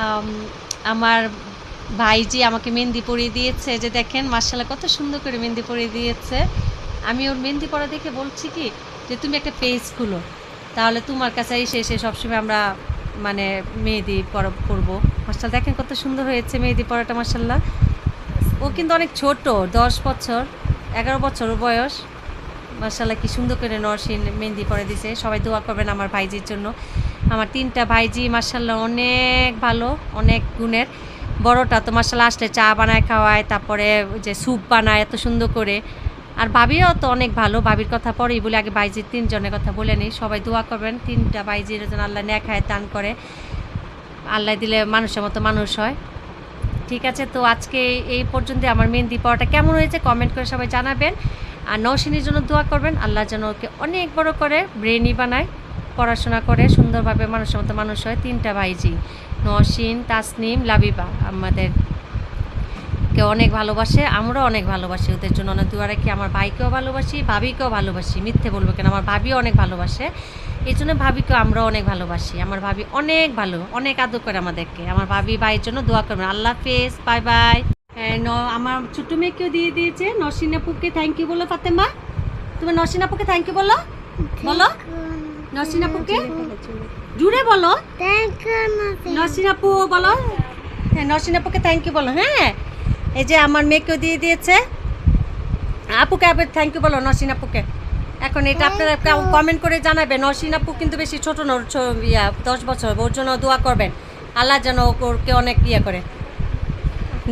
আম, আমার ভাইজি আমাকে মেহেন্দি পরিয়ে দিয়েছে যে দেখেন মার্শাল্লাহ কত সুন্দর করে মেহেন্দি পরিয়ে দিয়েছে। আমি ওর মেহেন্দি পরা দেখে বলছি কি যে তুমি একটা পেজ খুলো তাহলে তোমার কাছে এসে এসে সবসময় আমরা মানে মেহেদি পরা করব। মার্শাল দেখেন কত সুন্দর হয়েছে মেহেদি পরাটা মার্শাল্লাহ ও কিন্তু অনেক ছোট দশ বছর এগারো বছর বয়স। মার্শাল্লাহ কি সুন্দর করে নরসিন মেহেন্দি পরে দিছে। সবাই দোয়া করবেন আমার ভাইজির জন্য। আমার তিনটা ভাইজি মার্শাল্লাহ অনেক ভালো, অনেক গুণের। বড়টা তো মার্শাল্লাহ আসলে চা বানায় খাওয়ায়, তারপরে যে স্যুপ বানায়, এত সুন্দর করে। আর ভাবিও তো অনেক ভালো, ভাবির কথা পরেই বলে, আগে বাইজির তিনজনের কথা বলে নিই। সবাই দোয়া করবেন, তিনটা বাইজির যেন আল্লাহ নেখায় দান করে। আল্লাহ দিলে মানুষের মতো মানুষ হয়। ঠিক আছে, তো আজকে এই পর্যন্ত আমার মেহেন্দি পড়াটা কেমন হয়েছে কমেন্ট করে সবাই জানাবেন। আর নৌসিনীর জন্য দোয়া করবেন। আল্লাহ যেন ওকে অনেক বড় করে ব্রেনই বানায়, পড়াশোনা করে, সুন্দরভাবে মানুষের মতো মানুষ হয়। তিনটা ভাইজি নসিন তাসনিম, লাবিবা আমাদের কে অনেক ভালোবাসে, আমরাও অনেক ভালোবাসি। ওদের জন্য অনেক দোয়া রাখি। আমার ভাইকেও ভালোবাসি, ভাবিকেও ভালোবাসি। মিথ্যে বলব কেন? আমার ভাবিও অনেক ভালোবাসে। এই জন্য ভাবিকেও আমরাও অনেক ভালোবাসি। আমার ভাবি অনেক ভালো, অনেক আদর করে আমাদেরকে। আমার ভাবি ভাইয়ের জন্য দোয়া করবেন। আল্লাহ হাফেজ, বাই বাই। আমার ছোট্ট মেয়েকেও দিয়ে দিয়েছে। নসিনাপুকে থ্যাংক ইউ বলো ফাতেমা। তুমি নসিনাপুকে থ্যাংক ইউ বলো? বলো? নসিনাপুকে জুড়ে বলো। নসিনাপু বলো। হ্যাঁ নসিনাপুকে থ্যাংক ইউ বলো হ্যাঁ? এই যে আমার মেয়েকেও দিয়ে দিয়েছে। আপুকে আবার থ্যাংক ইউ বলো নসিনাপুকে এখন এটা আপনারা কমেন্ট করে জানাবেন। নসিনাপু কিন্তু বেশি ছোট ইয়া দশ বছর ওর জন্য দোয়া করবেন। আল্লাহ যেন ওকে অনেক ইয়ে করে।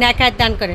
ন্যাকায় দান করে।